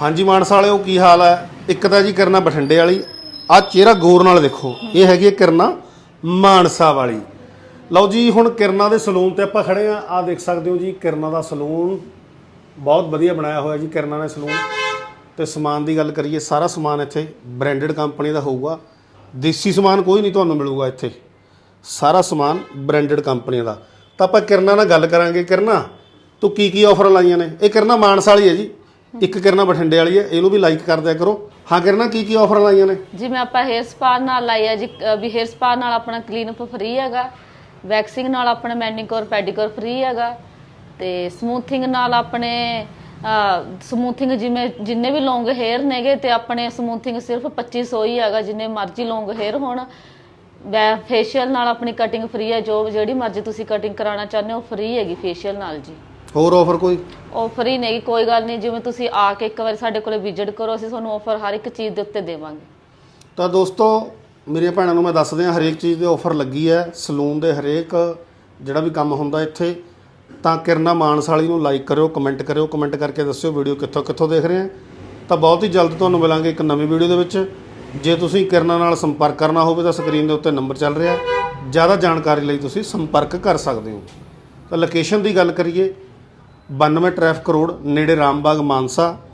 ਹਾਂਜੀ ਮਾਨਸਾ ਵਾਲਿਓ, ਕੀ ਹਾਲ ਹੈ? ਇੱਕ ਤਾਂ ਜੀ ਕਿਰਨਾ ਬਠਿੰਡੇ ਵਾਲੀ ਆ ਚਿਹਰਾ ਗੌਰ ਨਾਲ ਦੇਖੋ, ਇਹ ਹੈਗੀ ਹੈ ਕਿਰਨਾ ਮਾਨਸਾ ਵਾਲੀ। ਲਓ ਜੀ, ਹੁਣ ਕਿਰਨਾ ਦੇ ਸਲੂਨ ਤੇ ਆਪਾਂ ਖੜੇ ਆ ਆ ਦੇਖ ਸਕਦੇ ਹੋ ਜੀ, ਕਿਰਨਾ ਦਾ ਸਲੂਨ ਬਹੁਤ ਵਧੀਆ ਬਣਾਇਆ ਹੋਇਆ ਜੀ, ਕਿਰਨਾ ਨੇ ਸਲੂਨ। ਤੇ ਸਮਾਨ ਦੀ ਗੱਲ ਕਰੀਏ, ਸਾਰਾ ਸਮਾਨ ਇੱਥੇ ਬ੍ਰਾਂਡਡ ਕੰਪਨੀ ਦਾ ਹੋਊਗਾ। ਦੇਸੀ ਸਮਾਨ ਕੋਈ ਨਹੀਂ ਤੁਹਾਨੂੰ ਮਿਲੂਗਾ ਇੱਥੇ। ਸਾਰਾ ਸਮਾਨ ਬ੍ਰਾਂਡਡ ਕੰਪਨੀ ਦਾ। ਤਾਂ ਆਪਾਂ ਕਿਰਨਾ ਨਾਲ ਗੱਲ ਕਰਾਂਗੇ। ਕਿਰਨਾ, ਤੂੰ ਕੀ ਕੀ ਆਫਰ ਲਾਈਆਂ ਨੇ? ਇਹ ਕਿਰਨਾ ਮਾਨਸਾ ਵਾਲੀ ਹੈ ਜੀ। ਇੱਕ ਕਿਰਨਾ ਬਠਿੰਡੇ ਵਾਲੀ ਹੈ ਇਹਨੂੰ ਵੀ ਲਾਈਕ ਕਰ ਦਿਆ ਕਰੋ। ਹਾਂ ਕਿਰਨਾ ਕੀ ਕੀ ਆਫਰ ਲਾਈਆਂ ਨੇ? ਜਿਵੇਂ ਆਪਾਂ ਹੇਅਰ ਸਪਾ ਨਾਲ ਲਾਇਆ ਜੀ ਅ, ਵੀ ਹੇਅਰ ਸਪਾ ਨਾਲ ਆਪਣਾ ਕਲੀਨਅਪ ਫ੍ਰੀ ਹੈਗਾ ਵੈਕਸਿੰਗ ਨਾਲ ਆਪਣਾ ਮੈਨੀਕਿਉਰ ਪੈਡੀਕਿਉਰ ਫ੍ਰੀ ਹੈਗਾ ਤੇ ਸਮੂਥਿੰਗ ਨਾਲ ਆਪਣੇ ਸਮੂਥਿੰਗ ਜਿਵੇਂ ਜਿੰਨੇ ਵੀ ਲੌਂਗ ਹੇਅਰ ਨੇਗੇ ਤੇ ਆਪਣੇ ਸਮੂਥਿੰਗ ਸਿਰਫ 2500 ਹੀ ਹੈਗਾ ਜਿੰਨੇ ਮਰਜ਼ੀ ਲੌਂਗ ਹੇਅਰ ਹੋਣ। ਵੈ ਫੇਸ਼ੀਅਲ ਨਾਲ ਆਪਣੀ ਕਟਿੰਗ ਫ੍ਰੀ ਹੈ ਜੋ ਜਿਹੜੀ ਮਰਜ਼ੀ ਤੁਸੀਂ ਕਟਿੰਗ ਕਰਾਉਣਾ ਚਾਹੁੰਦੇ ਹੋ ਫ੍ਰੀ ਹੈਗੀ ਫੇਸ਼ੀਅਲ ਨਾਲ ਜੀ। ਹੋਰ ਆਫਰ ਕੋਈ? ਉਹ ਫ੍ਰੀ ਨਹੀਂ ਕੋਈ ਗੱਲ ਨਹੀਂ ਜਿਵੇਂ ਤੁਸੀਂ ਆ ਕੇ ਇੱਕ ਵਾਰੀ ਸਾਡੇ ਕੋਲੇ ਵਿਜ਼ਿਟ ਕਰੋ ਅਸੀਂ ਤੁਹਾਨੂੰ ਆਫਰ ਹਰ ਇੱਕ ਚੀਜ਼ ਦੇ ਉੱਤੇ ਦੇਵਾਂਗੇ। ਤਾਂ ਦੋਸਤੋ ਮੇਰੀਆਂ ਭੈਣਾਂ ਨੂੰ ਮੈਂ ਦੱਸ ਦਿਆਂ ਹਰੇਕ ਚੀਜ਼ ਦੇ ਆਫਰ ਲੱਗੀ ਹੈ ਸਲੂਨ ਦੇ ਹਰੇਕ ਜਿਹੜਾ ਵੀ ਕੰਮ ਹੁੰਦਾ ਇੱਥੇ। ਤਾਂ ਕਿਰਨਾ ਮਾਨਸ ਵਾਲੀ ਨੂੰ ਲਾਈਕ ਕਰਿਓ ਕਮੈਂਟ ਕਰਿਓ ਕਮੈਂਟ ਕਰਕੇ ਦੱਸਿਓ ਵੀਡੀਓ ਕਿੱਥੋਂ ਕਿੱਥੋਂ ਦੇਖ ਰਹੇ ਆ ਤਾਂ ਬਹੁਤ ਹੀ ਜਲਦ ਤੁਹਾਨੂੰ ਮਿਲਾਂਗੇ ਇੱਕ ਨਵੀਂ ਵੀਡੀਓ ਦੇ ਵਿੱਚ। ਜੇ ਤੁਸੀਂ ਕਿਰਨਾ ਨਾਲ ਸੰਪਰਕ ਕਰਨਾ ਹੋਵੇ ਤਾਂ ਸਕਰੀਨ ਦੇ ਉੱਤੇ ਨੰਬਰ ਚੱਲ ਰਿਹਾ ਜ਼ਿਆਦਾ ਜਾਣਕਾਰੀ ਲਈ ਤੁਸੀਂ ਸੰਪਰਕ ਕਰ ਸਕਦੇ ਹੋ। ਤਾਂ ਲੋਕੇਸ਼ਨ ਦੀ ਗੱਲ ਕਰੀਏ 92 ਟ੍ਰੈਫਿਕ ਰੋਡ ਨੇੜੇ ਰਾਮਬਾਗ ਮਾਨਸਾ।